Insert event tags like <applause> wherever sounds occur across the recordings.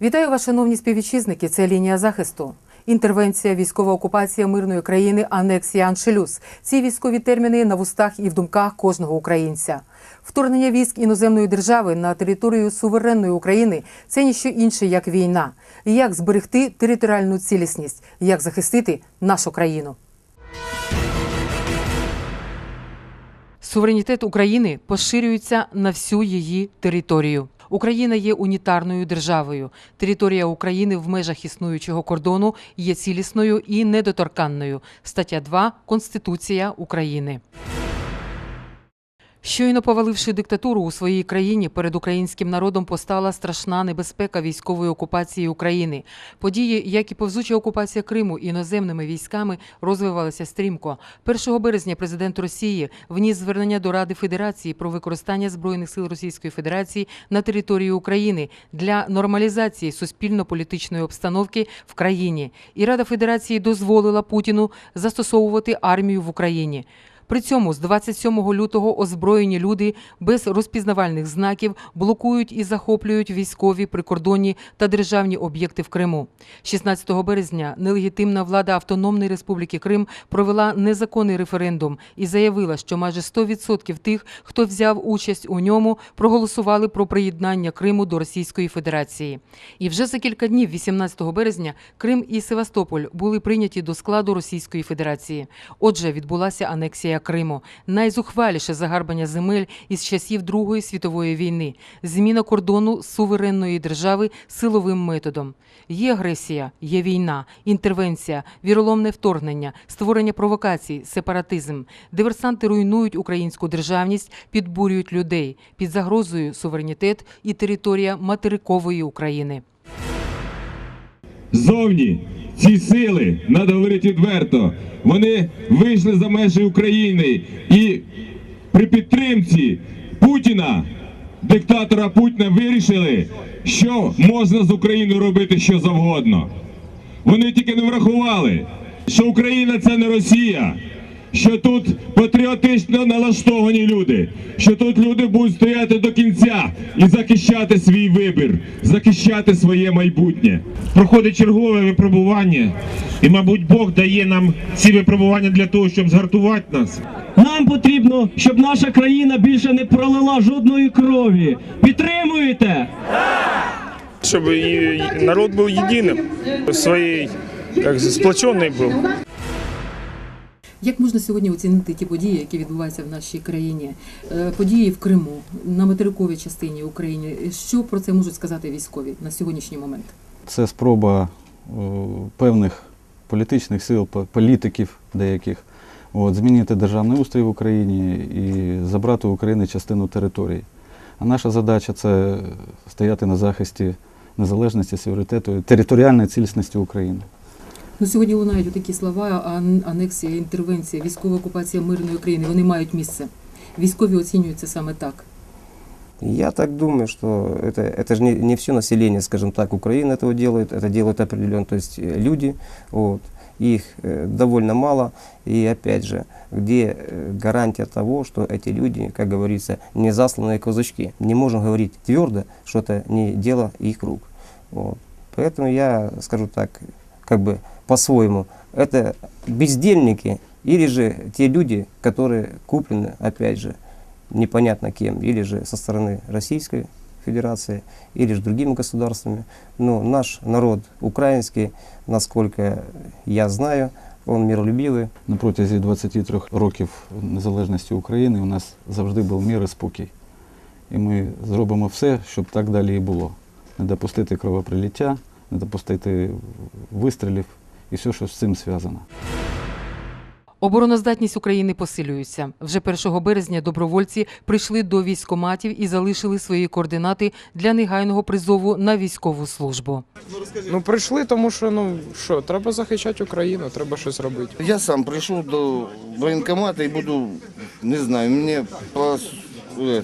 Вітаю вас, шановні співвітчизники. Це лінія захисту. Інтервенція, військова окупація мирної країни, анексія Аншелюс. Ці військові терміни на вустах і в думках кожного українця. Вторгнення військ іноземної держави на територію суверенної України це ніщо інше, як війна. Як зберегти територіальну цілісність, як захистити нашу країну. Суверенітет України поширюється на всю її територію. Україна є унітарною державою. Територія України в межах існуючого кордону є цілісною і недоторканною. Стаття 2 Конституція України. Щойно поваливши диктатуру у своїй країні, перед українським народом постала страшна небезпека військової окупації України. Події, як і повзуча окупація Криму іноземними військами, розвивалися стрімко. 1 березня президент Росії вніс звернення до Ради Федерації про використання збройних сил Російської Федерації на території України для нормалізації суспільно-політичної обстановки в країні. І Рада Федерації дозволила Путіну застосовувати армію в Україні. При цьому з 27 лютого озброєні люди без розпізнавальних знаків блокують і захоплюють військові прикордонні та державні об'єкти в Криму. 16 березня нелегітимна влада Автономної Республіки Крим провела незаконний референдум і заявила, що майже 100% тих, хто взяв участь у ньому, проголосували про приєднання Криму до Російської Федерації. І вже за кілька днів, 18 березня, Крим і Севастополь були прийняті до складу Російської Федерації. Отже, відбулася анексія Криму, найзухваліше загарбання земель із часів Другої світової війни, зміна кордону суверенної держави силовим методом. Є агресія, є війна, інтервенція, віроломне вторгнення, створення провокацій, сепаратизм. Диверсанти руйнують українську державність, підбурюють людей під загрозою суверенітет і територія материкової України. Зовні ці сили, треба говорити відверто, вони вийшли за межі України і при підтримці Путіна, диктатора Путіна, вирішили, що можна з Україною робити що завгодно. Вони тільки не врахували, що Україна це не Росія, що тут патріотично налаштовані люди, що тут люди будуть стояти до кінця і захищати свій вибір, захищати своє майбутнє. проходить чергове випробування, і, мабуть, Бог дає нам ці випробування для того, щоб згартувати нас. Нам потрібно, щоб наша країна більше не пролила жодної крові. Підтримуєте? чтобы и народ был единым, своей, как сплоченный был. Як можна сьогодні оцінити ті події, які відбуваються в нашій країні? Е, Події в Криму на материковій частині України. Що про це можуть сказати військові на сьогоднішній момент? Це спроба певних політичних сил, політиків деяких от, змінити державний устрій в Україні і забрати у України частину території. А наша задача це стояти на захисті незалежності, суверенітету, територіальної цілісності України. Ну сьогодні лунають такі слова: ан- анексія, інтервенція, військова окупація мирної України. Вони мають місце. Військові оцінюють це саме так. Я так думаю, что это, это же не, не все население, скажем так, Украины этого делает, это делают определенно, то есть э, люди, вот, их э, довольно мало, и опять же, где э, гарантия того, что эти люди, как говорится, не засланные казачки. Не можем говорить твердо, что это не дело их рук. Вот. Поэтому я скажу так, как бы по-своему, это бездельники или же те люди, которые куплены, опять же, непонятно кем, или же со стороны Российской Федерации, или же другими государствами. Но наш народ украинский, насколько я знаю, он миролюбивый, На протязі 23 років незалежності України у нас завжди був мир і спокій. І ми зробимо все, щоб так далі і було. Не допустити кровоприліття, не допустити вистрілів і все, що з цим зв'язано. Обороноздатність України посилюється. Вже 1 березня добровольці прийшли до військоматів і залишили свої координати для негайного призову на військову службу. Ну прийшли, тому що ну що, треба захищати Україну, треба щось робити. Я сам пришел до военкомата и буду, не знаю, мне по, это,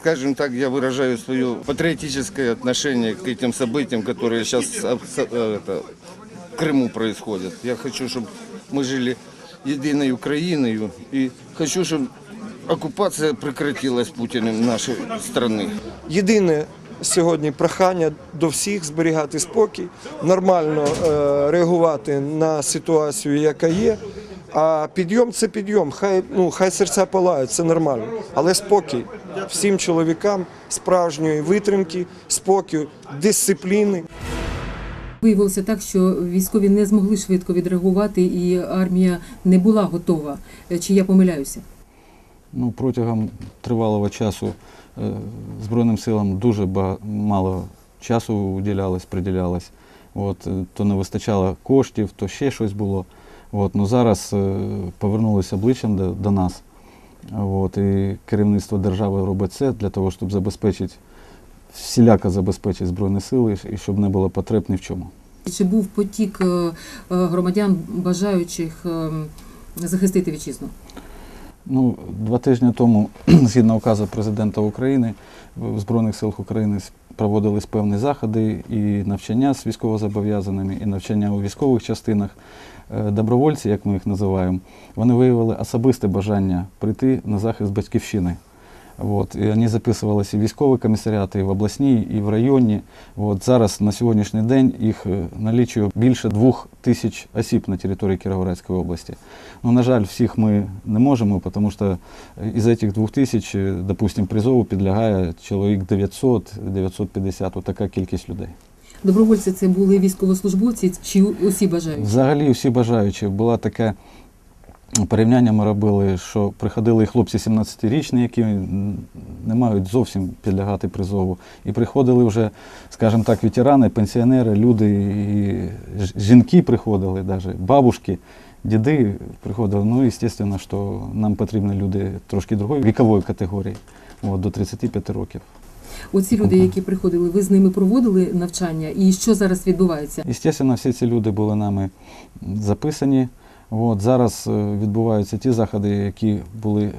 скажем так, я выражаю свое патриотическое отношение к этим событиям, которые сейчас это, в Крыму происходят. Я хочу, чтобы мы жили единой Украиной и хочу, чтобы оккупация прекратилась Путиным нашей страны. Єдине, сьогодні прохання до всіх зберігати спокій, нормально е, реагувати на ситуацію, яка є. А підйом це підйом. Хай ну хай серця палають, це нормально. Але спокій всім чоловікам справжньої витримки, спокою, дисципліни. Виявилося так, що військові не змогли швидко відреагувати, і армія не була готова. Е, Чи я помиляюся? Ну, протягом тривалого часу е, Збройним силам дуже мало часу уділялось, приділялось. От, е, то не вистачало коштів, то ще щось було. От, ну, зараз повернулися обличчям до, до нас. От, і керівництво держави робить це для того, щоб забезпечити, всіляко забезпечити Збройні сили і щоб не було потреб ні в чому. Чи був потік е, е, громадян, бажаючих е, захистити вітчизну? Ну, два тижні тому, <clears throat> згідно указу президента України, в Збройних силах України проводились певні заходи і навчання з військовозобов'язаними, і навчання у військових частинах. Добровольці, як ми їх називаємо, вони виявили особисте бажання прийти на захист батьківщини. От, і вони записувалися і в військові комісаріати, і в обласній, і в районні. От, зараз на сьогоднішній день їх е, налічує більше двох тисяч осіб на території Кіровоградської області. Ну, на жаль, всіх ми не можемо, тому що із цих двох тисяч, е, допустим, призову підлягає чоловік 900-950, отака кількість людей. Добровольці це були військовослужбовці чи усі бажаючі? Взагалі всі бажаючі. Була таке порівняння ми робили, що приходили і хлопці 17-річні, які не мають зовсім підлягати призову. І приходили вже, скажімо так, ветерани, пенсіонери, люди, і жінки приходили, навіть бабушки, діди приходили. Ну, звісно, що нам потрібні люди трошки другої вікової категорії, от, до 35 років. Оці люди, які приходили, ви з ними проводили навчання, і що зараз відбувається? Звісно, всі ці люди були нами записані. От, зараз е, відбуваються ті заходи, які були е,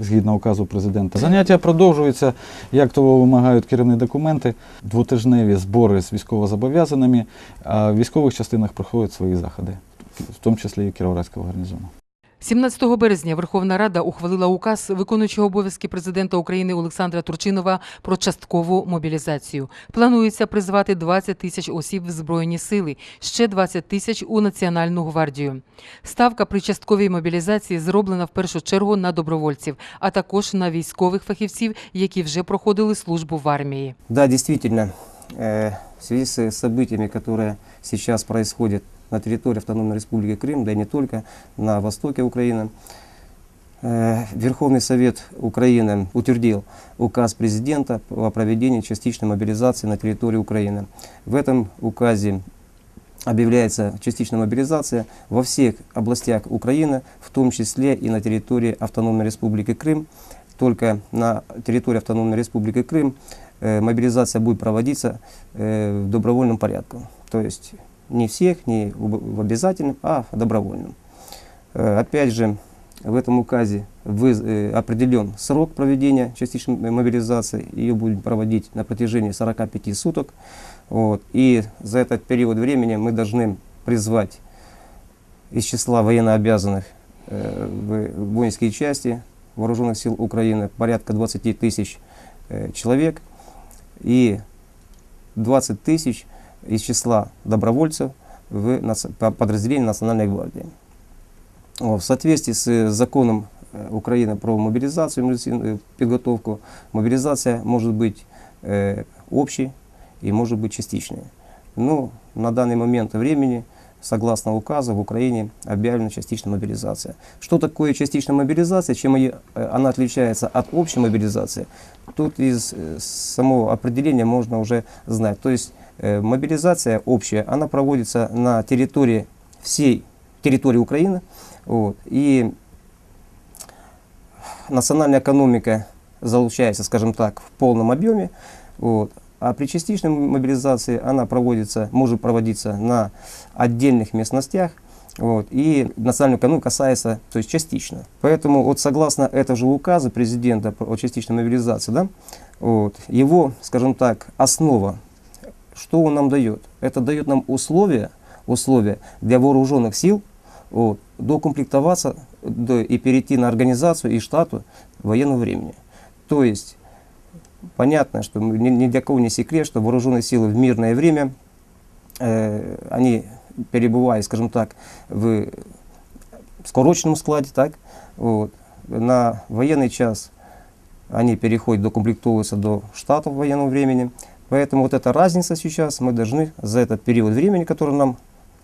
згідно указу президента. Заняття продовжуються, як того вимагають керівні документи, двотижневі збори з військовозобов'язаними, а в військових частинах проходять свої заходи, в тому числі і Кіровоградського гарнізону. 17 березня Верховна Рада ухвалила указ виконуючого обов'язки президента України Олександра Турчинова про часткову мобілізацію. Планується призвати 20 тисяч осіб в збройні сили, ще 20 тисяч у Національну гвардію. Ставка при частковій мобілізації зроблена в першу чергу на добровольців, а також на військових фахівців, які вже проходили службу в армії. Да, действительно, э, в связи с событиями, которые сейчас происходят на территории Автономной Республики Крым, да и не только, на востоке Украины, э, Верховный Совет Украины утвердил указ президента о проведении частичной мобилизации на территории Украины. В этом указе объявляется частичная мобилизация во всех областях Украины, в том числе и на территории Автономной Республики Крым. Только на территории Автономной Республики Крым э, мобилизация будет проводиться э, в добровольном порядке. То есть не всех, не в обязательном, а в добровольном. Э, Опять же, в этом указе э, определен срок проведения частичной мобилизации. Ее будем проводить на протяжении 45 суток. Вот. И за этот период времени мы должны призвать из числа военнообязанных э, в воинские части Вооруженных сил Украины порядка 20 тысяч человек и 20 тысяч из числа добровольцев в нац- по- подразделении Национальной гвардии. В соответствии с э, законом э, Украины про мобилизацию, мобилизационную подготовку, мобилизация может быть э, общей и может быть частичной. Но на данный момент времени, согласно указу, в Украине объявлена частичная мобилизация. Что такое частичная мобилизация, чем э, она отличается от общей мобилизации, тут из э, самого определения можно уже знать. То есть э, мобилизация общая, она проводится на территории всей территории Украины, вот, и национальная экономика залучается, скажем так, в полном объеме, вот, а при частичной мобилизации она проводится, может проводиться на отдельных местностях, вот, и национальную экономику касается, то есть частично. Поэтому вот согласно этого же указа президента о частичной мобилизации, да, вот, его, скажем так, основа, что он нам дает? Это дает нам условия, условия для вооруженных сил вот, докомплектоваться до- и перейти на организацию и штату военного времени. То есть понятно, что ни, ни для кого не секрет, что вооруженные силы в мирное время, э, они перебывая, скажем так, в скороченном складе, так, вот, на военный час они переходят, докомплектовываются до штатов военного времени. Поэтому вот эта разница сейчас, мы должны за этот период времени, который нам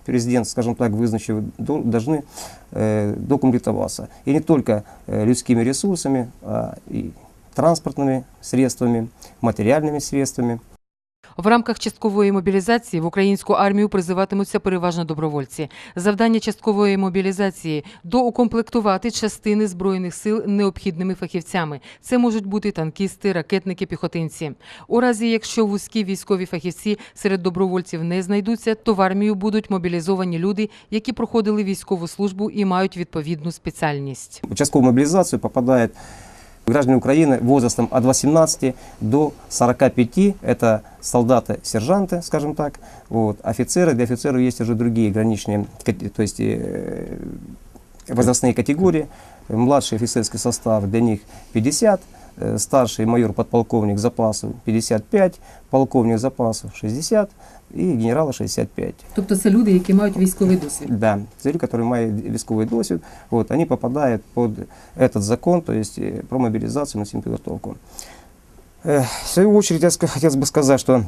президент, скажем так, вызначил, до- должны э, докомплектоваться. И не только э, людскими ресурсами, а и транспортными средствами, материальными средствами. В рамках часткової мобілізації в українську армію призиватимуться переважно добровольці. Завдання часткової мобілізації доукомплектувати частини збройних сил необхідними фахівцями. Це можуть бути танкісти, ракетники, піхотинці. У разі, якщо вузькі військові фахівці серед добровольців не знайдуться, то в армію будуть мобілізовані люди, які проходили військову службу і мають відповідну спеціальність. В участковую мобилизацию попадают граждане Украины возрастом от 18 до 45. Это солдаты, сержанты, скажем так. Вот. Офицеры, для офицеров есть уже другие граничные, кате- то есть э, возрастные категории. Младший офицерский состав для них 50, э, старший майор-подполковник запасов 55, полковник запасов 60 и генерала 65. Тобто це люди, які мають військовий досвід. Да, цели, которые имеют військовый досвід, вот, они попадают под этот закон, то есть э, про мобилизацию, на подготовку. Э, В свою очередь, я ска- хотел бы сказать, что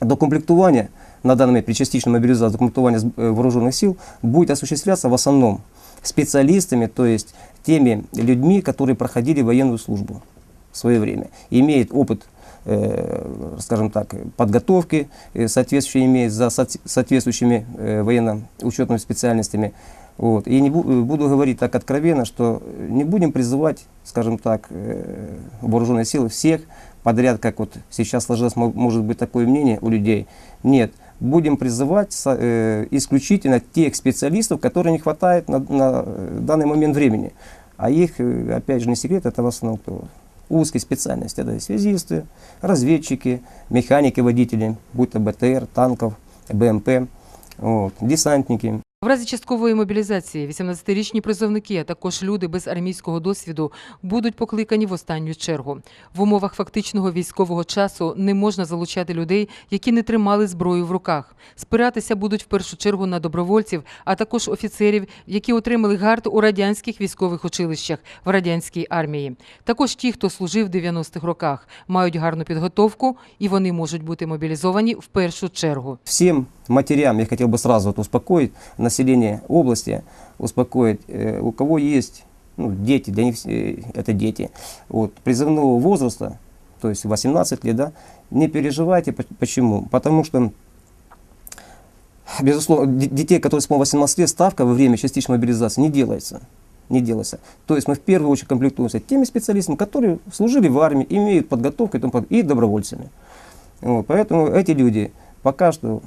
докомплектование на данный момент при частичной мобилизации докомплектование с- э, вооруженных сил будет осуществляться в основном специалистами, то есть теми людьми, которые проходили военную службу В свое время, имеют опыт э, скажем так, подготовки, э, соответствующие имеет за соответствующими э, военно-учетными специальностями. Вот. И не бу- буду говорить так откровенно, что не будем призывать, скажем так, вооруженные силы всех подряд, как вот сейчас сложилось, мо- может быть, такое мнение у людей. Нет, будем призывать исключительно тех специалистов, которые не хватает на, на данный момент времени. А их, опять же, не секрет, это в основном кто? Узкой специальности. Это связисты, разведчики, механики, водители, будь то БТР, танков, БМП, вот, десантники. В разі часткової мобілізації 18-річні призовники, а також люди без армійського досвіду будуть покликані в останню чергу. В умовах фактичного військового часу не можна залучати людей, які не тримали зброю в руках. Спиратися будуть в першу чергу на добровольців, а також офіцерів, які отримали гард у радянських військових училищах в радянській армії. Також ті, хто служив в 90-х роках, мають гарну підготовку і вони можуть бути мобілізовані в першу чергу. Всем матерям я хотел бы сразу вот успокоить население области, успокоить, э, у кого есть ну, дети, для них э, это дети, вот, призывного возраста, то есть 18 лет, да, не переживайте, По- почему? Потому что безусловно, детей, которые с 18 лет, ставка во время частичной мобилизации не делается. Не делается. То есть мы в первую очередь комплектуемся теми специалистами, которые служили в армии, имеют подготовку и, тому и добровольцами. Вот, поэтому эти люди пока что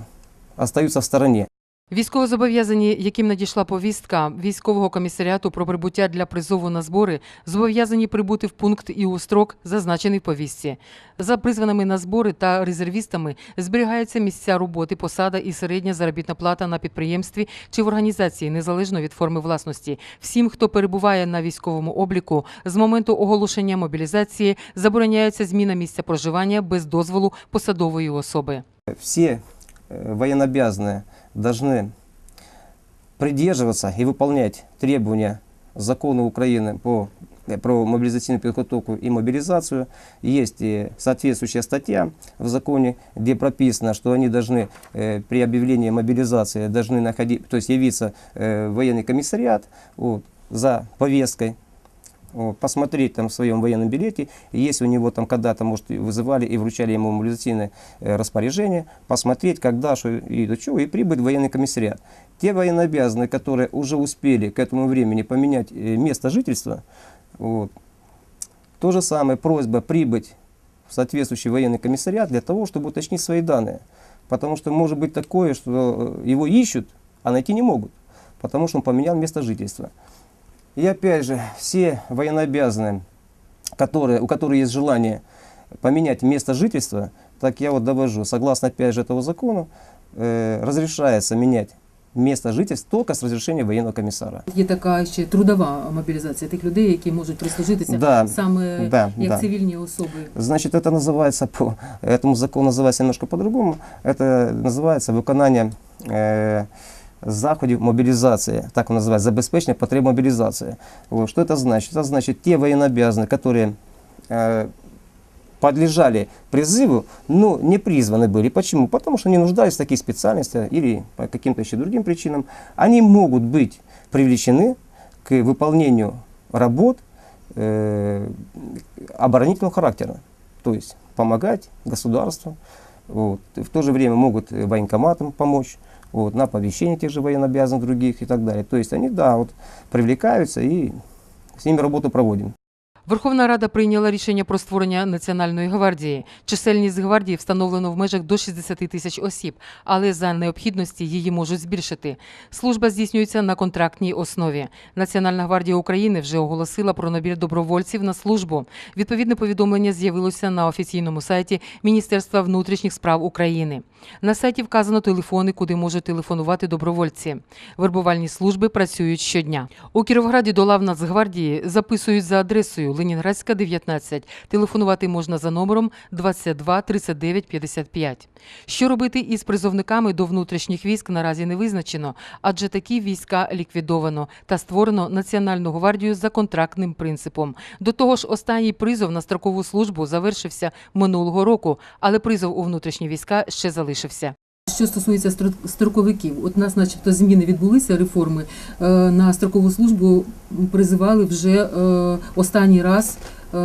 остаются в стороне. Військовозобов'язані, яким надійшла повістка військового комісаріату про прибуття для призову на збори, зобов'язані прибути в пункт і у строк, зазначений в повістці. За призваними на збори та резервістами зберігаються місця роботи, посада і середня заробітна плата на підприємстві чи в організації, незалежно від форми власності. Всім, хто перебуває на військовому обліку, з моменту оголошення мобілізації забороняється зміна місця проживання без дозволу посадової особи. Все э, военнообязанные должны придерживаться и выполнять требования закона Украины по, э, про мобилизационную подготовку и мобилизацию. Есть и соответствующая статья в законе, где прописано, что они должны э, при объявлении мобилизации должны находить, то есть явиться э, в военный комиссариат вот, за повесткой вот, посмотреть там в своем военном билете, если у него там когда-то, может, вызывали и вручали ему мобилизационное э, распоряжение, посмотреть, когда, что и до чего, и прибыть в военный комиссариат. Те военнообязанные, которые уже успели к этому времени поменять э, место жительства, вот, то же самое, просьба прибыть в соответствующий военный комиссариат для того, чтобы уточнить свои данные. Потому что может быть такое, что э, его ищут, а найти не могут, потому что он поменял место жительства. И опять же, все военнообязанные, которые, у которых есть желание поменять место жительства, так я вот довожу, согласно опять же этого закона, э, разрешается менять место жительства только с разрешения военного комиссара. Є така ще трудова мобілізація тих людей, які можуть прислужитися Да, саме да, як да. цивільні особи. Значит, это называется, по этому закону называется немножко по-другому, это называется виконання э, заходів мобілізації, так он называется, забезпечення потреб мобілізації. Вот, что это значит? Это значит, те военнообязанные, которые э, подлежали призыву, но не призваны были. Почему? Потому что не нуждались в таких специальностях или по каким-то еще другим причинам. Они могут быть привлечены к выполнению работ э, оборонительного характера. То есть помогать государству. Вот. В то же время могут э, военкоматам помочь вот, на оповещение тех же военнообязанных других и так далее. То есть они, да, вот, привлекаются и с ними работу проводим. Верховна Рада прийняла рішення про створення Національної гвардії. Чисельність гвардії встановлено в межах до 60 тисяч осіб, але за необхідності її можуть збільшити. Служба здійснюється на контрактній основі. Національна гвардія України вже оголосила про набір добровольців на службу. Відповідне повідомлення з'явилося на офіційному сайті Міністерства внутрішніх справ України. На сайті вказано телефони, куди можуть телефонувати добровольці. Вербувальні служби працюють щодня. У Кіровграді до лав Нацгвардії записують за адресою Ленінградська, 19. Телефонувати можна за номером 22 39 55. Що робити із призовниками до внутрішніх військ наразі не визначено, адже такі війська ліквідовано та створено Національну гвардію за контрактним принципом. До того ж, останній призов на строкову службу завершився минулого року, але призов у внутрішні війська ще залишився. Що стосується стро- строковиків, от у нас, начебто, зміни відбулися реформи. Е, На строкову службу призивали вже е, останній раз е,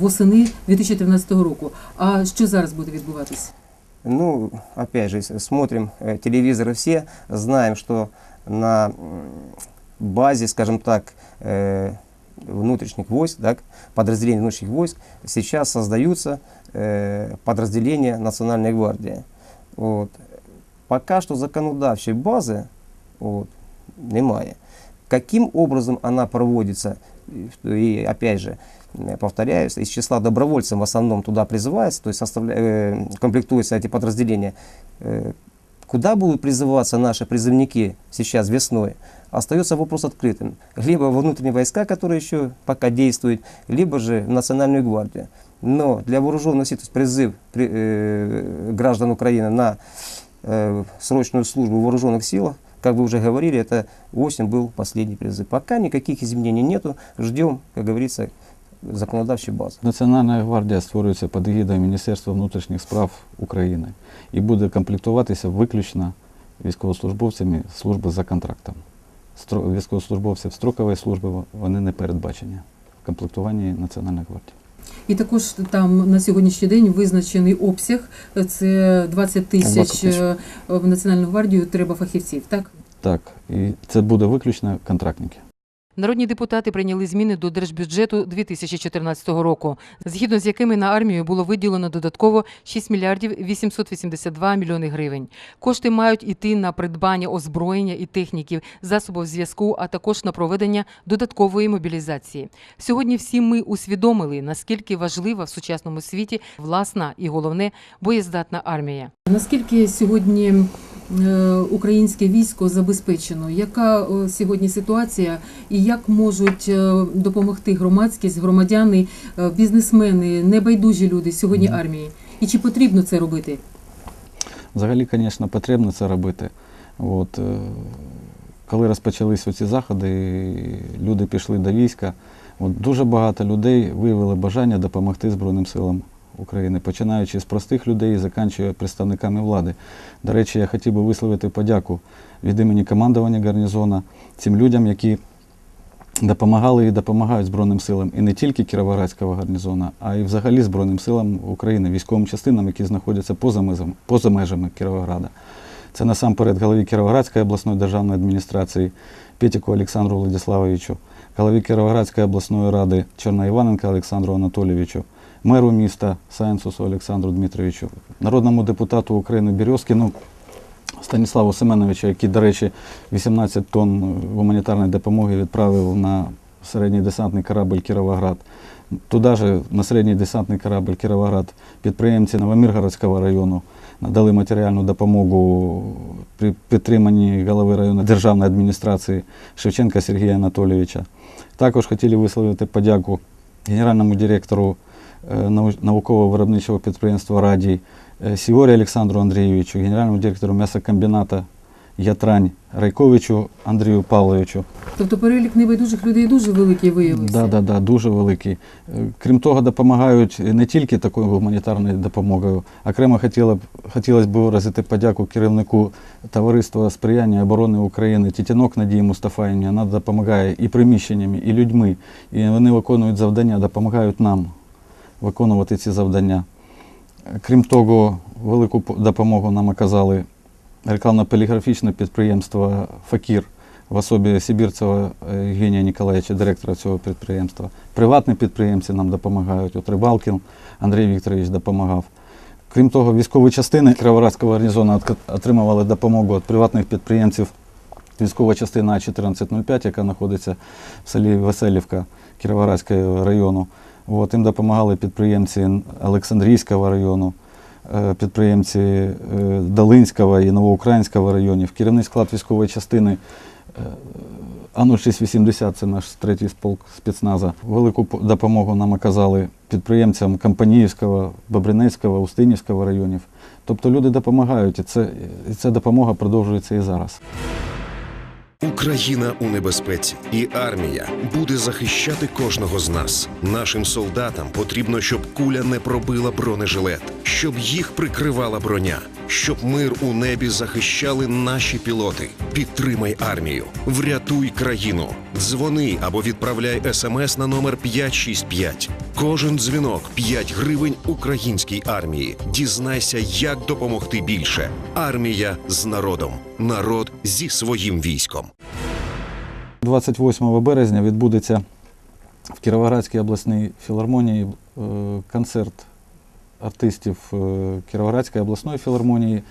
восени 2013 року. А що зараз буде відбуватись? Ну, опять же, если смотрим э, телевизоры все, знаем, что на м, базе, скажем так, э, внутренних войск, так, подразделений внутренних войск, сейчас создаются э, подразделения Национальной гвардии. Вот. Пока что законодавчей базы вот, немає. Каким образом она проводится, и, опять же, повторяюсь, из числа добровольцев в основном туда призывается, то есть э, комплектуются эти подразделения. Э, Куда будут призываться наши призывники сейчас весной, остается вопрос открытым. Либо во внутренние войска, которые еще пока действуют, либо же в Национальную гвардию. Но для вооруженных сил, то есть призыв при- э, граждан Украины на э, срочную службу в вооруженных силах, как вы уже говорили, это осень был последний призыв. Пока никаких изменений нету, ждем, как говорится, законодавчей базы. Національна гвардія створюється під егідою Міністерства внутрішніх справ України і буде комплектуватися виключно військовослужбовцями служби за контрактом. Стро- Військовослужбовців строкової служби вони не передбачені в комплектуванні Національної гвардії. І також там на сьогоднішній день визначений обсяг. Це 20 тисяч 20 тисяч. е, в Національну гвардію треба фахівців. Так Так, і це буде виключно контрактники. Народні депутати прийняли зміни до держбюджету 2014 року, згідно з якими на армію було виділено додатково 6 мільярдів 882 мільйони гривень. Кошти мають іти на придбання озброєння і техніків, засобів зв'язку, а також на проведення додаткової мобілізації. Сьогодні всі ми усвідомили, наскільки важлива в сучасному світі власна і головне боєздатна армія. Наскільки сьогодні українське військо забезпечено? Яка е, сьогодні ситуація, і як можуть е, допомогти громадськість, громадяни, е, бізнесмени, небайдужі люди сьогодні армії? І чи потрібно це робити? Взагалі, звісно, потрібно це робити. От, е, коли розпочалися ці заходи, люди пішли до війська, от, дуже багато людей виявили бажання допомогти Збройним силам України, починаючи з простих людей і закінчуючи представниками влади. До речі, я хотів би висловити подяку від імені командування гарнізону цим людям, які допомагали і допомагають Збройним силам і не тільки Кіровоградського гарнізону, а й взагалі Збройним силам України, військовим частинам, які знаходяться поза межами, поза межами Кіровограда. Це насамперед голові Кіровоградської обласної державної адміністрації Петіку Олександру Владиславовичу, голові Кіровоградської обласної ради Чорноіваненка Олександру Анатолійовичу, меру міста Сайенсусу Олександру Дмитровичу, народному депутату України Березкіну Станіславу Семеновичу, який, до речі, 18 тонн гуманітарної допомоги відправив на середній десантний корабль Кіровоград. Туди же на середній десантний корабль Кіровоград підприємці Новоміргородського району надали матеріальну допомогу при підтриманні голови районної державної адміністрації Шевченка Сергія Анатолійовича. Також хотіли висловити подяку генеральному директору науково-виробничого підприємства Радій е, Сіорі Олександру Андрійовичу, генеральному директору м'ясокомбіната Ятрань Райковичу Андрію Павловичу. Тобто перелік небайдужих людей дуже великий виявився. Да, да, да, дуже великий. Е, Крім того, допомагають не тільки такою гуманітарною допомогою. Окремо хотіло б, хотілося б виразити подяку керівнику Товариства сприяння оборони України Тітянок Надії Мустафаївні. Вона допомагає і приміщеннями, і людьми. І вони виконують завдання, допомагають нам виконувати ці завдання. Крім того, велику допомогу нам оказали рекламно-поліграфічне підприємство Факір в особі Сибірцева е, Євгенія Ніколаєвича, директора цього підприємства. Приватні підприємці нам допомагають. От Рибалкін Андрій Вікторович допомагав. Крім того, військові частини Кіровоградського гарнізону отримували допомогу від приватних підприємців. Військова частина А1405, яка знаходиться в селі Веселівка Кіровоградського району. От, їм допомагали підприємці Олександрійського району, е, підприємці е, Долинського і Новоукраїнського районів. Керівний склад військової частини е, А0680, це наш третій полк спецназа. Велику допомогу нам оказали підприємцям Компаніївського, Бобринецького, Устинівського районів. Тобто люди допомагають, і, це, і ця допомога продовжується і зараз. Україна у небезпеці, і армія буде захищати кожного з нас. Нашим солдатам потрібно, щоб куля не пробила бронежилет, щоб їх прикривала броня, щоб мир у небі захищали наші пілоти. Підтримай армію, врятуй країну. Дзвони або відправляй смс на номер 565. Кожен дзвінок 5 гривень українській армії. Дізнайся, як допомогти більше. Армія з народом, народ зі своїм військом. 28 березня відбудеться в Кіровоградській обласній філармонії е, концерт артистів е, Кіровоградської обласної філармонії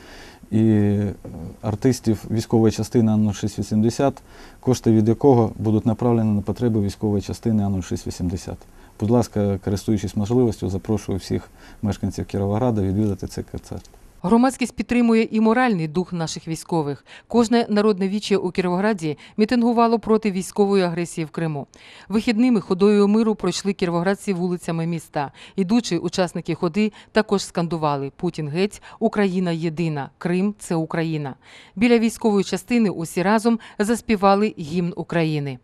і е, артистів військової частини АН-680, кошти від якого будуть направлені на потреби військової частини АН-680. Будь ласка, користуючись можливістю, запрошую всіх мешканців Кіровограда відвідати цей концерт. Громадськість підтримує і моральний дух наших військових. Кожне народне віче у Кіровограді мітингувало проти військової агресії в Криму. Вихідними ходою миру пройшли кіровоградці вулицями міста. Ідучи, учасники ходи також скандували Путін геть, Україна єдина, Крим це Україна. Біля військової частини усі разом заспівали гімн України.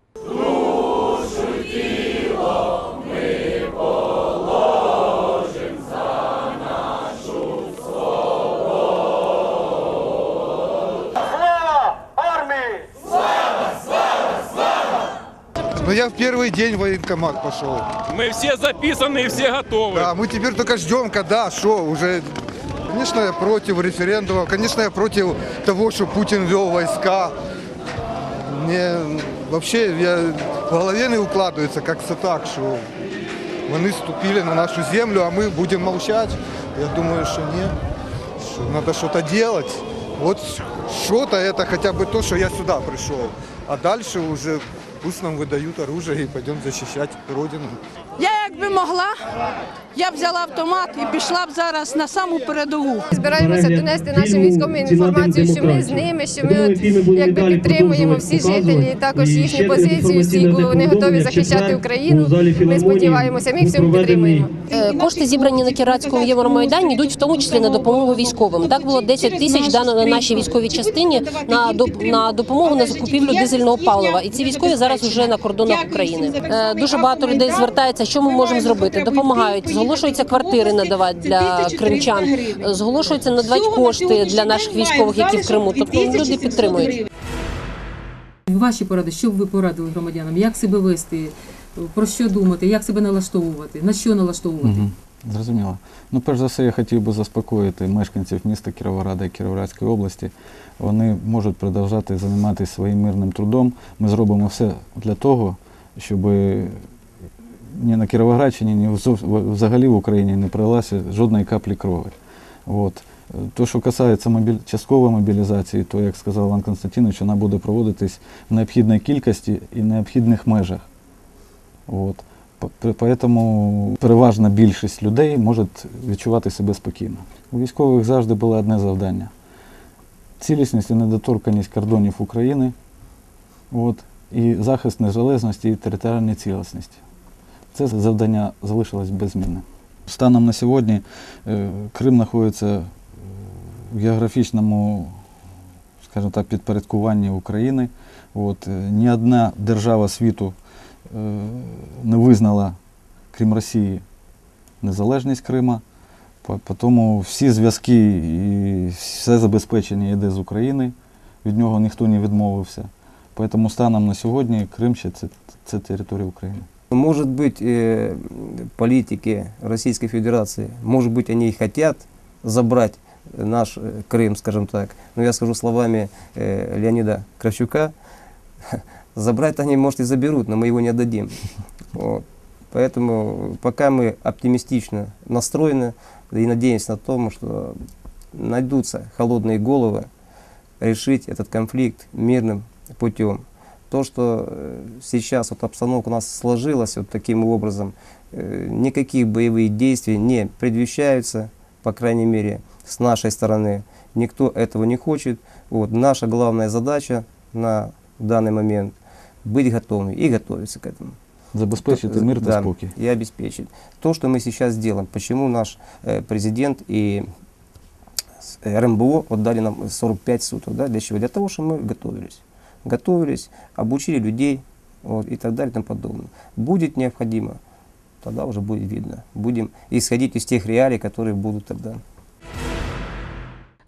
Но я в первый день в военкомат пошел. Мы все записаны и все готовы. Да, мы теперь только ждем, когда, что, уже... Конечно, я против референдума, конечно, я против того, что Путин вел войска. Мне вообще я, в голове не укладывается как-то так, что они ступили на нашу землю, а мы будем молчать. Я думаю, что нет, что надо что-то делать. Вот что-то это хотя бы то, что я сюда пришел. А дальше уже пусть нам выдают оружие и пойдем защищать Родину. Я якби могла, я б взяла автомат і пішла б зараз на саму передову. Збираємося донести нашим військовим інформацію, що ми з ними, що ми от, якби підтримуємо всі жителі, також їхню позицію, всі вони готові захищати Україну. Ми сподіваємося, ми цьому підтримуємо. Е, Кошти зібрані на Кіратському Євромайдані йдуть в тому числі на допомогу військовим. Так було 10 тисяч дано на нашій військовій частині на допомогу на закупівлю дизельного палива. І ці військові зараз вже на кордонах України. Е, Дуже багато людей звертається. Що ми можемо зробити? Допомагають. Зголошуються квартири надавати для кримчан. Зголошуються надавати кошти для наших військових, які в Криму. Тобто люди підтримують. Ваші поради, що б ви порадили громадянам? Як себе вести? Про що думати? Як себе налаштовувати? На що налаштовувати? Угу. Зрозуміло. Ну, перш за все, я хотів би заспокоїти мешканців міста Кіровограда і Кіровоградської області. Вони можуть продовжати займатися своїм мирним трудом. Ми зробимо все для того, щоб ні на Кіровоградщині, ні взагалі в Україні не пролилася жодної каплі крові. От. То, що касається мобіль... часткової мобілізації, то, як сказав Іван Константинович, вона буде проводитись в необхідній кількості і необхідних межах. От. Тому переважна більшість людей може відчувати себе спокійно. У військових завжди було одне завдання цілісність і недоторканість кордонів України от, і захист незалежності і територіальної цілісності. Це завдання залишилось без зміни. Станом на сьогодні е, Крим знаходиться е, в географічному, скажімо так, підпорядкуванні України. От, е, ні одна держава світу не визнала, крім Росії, незалежність Крима. Тому всі зв'язки і все забезпечення йде з України, від нього ніхто не відмовився. Тому станом на сьогодні Крим ще це, це територія України. Может быть, э, политики Российской Федерации, может быть, они и хотят забрать наш э, Крым, скажем так. Но я скажу словами э, Леонида Кравчука, <laughs> забрать они, может, и заберут, но мы его не отдадим. <laughs> Вот. Поэтому пока мы оптимистично настроены и надеемся на том, что найдутся холодные головы решить этот конфликт мирным путем. То, что э, сейчас вот обстановка у нас сложилась вот таким образом, э, никаких боевых действий не предвещаются, по крайней мере, с нашей стороны. Никто этого не хочет. Вот, наша главная задача на данный момент быть готовыми и готовиться к этому. Забезпечити мир та Да, спокій. и обеспечить. То, что мы сейчас делаем, почему наш э, президент и э, РМБО отдали нам 45 суток, да, для чего? Для того, чтобы мы готовились. Готовились, обучили людей вот, и так далее и тому подобное. Будет необходимо, тогда уже будет видно. Будем исходить из тех реалий, которые будут тогда.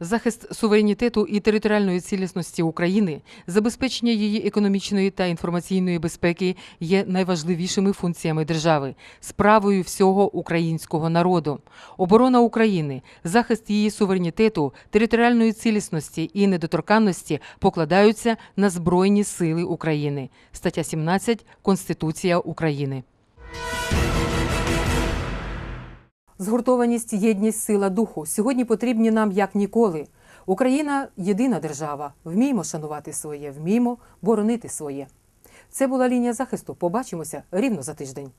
Захист суверенітету і територіальної цілісності України, забезпечення її економічної та інформаційної безпеки є найважливішими функціями держави, справою всього українського народу. Оборона України, захист її суверенітету, територіальної цілісності і недоторканності покладаються на Збройні Сили України. Стаття 17 Конституція України. Згуртованість, єдність, сила духу сьогодні потрібні нам як ніколи. Україна єдина держава. Вміємо шанувати своє, вміємо боронити своє. Це була лінія захисту. Побачимося рівно за тиждень.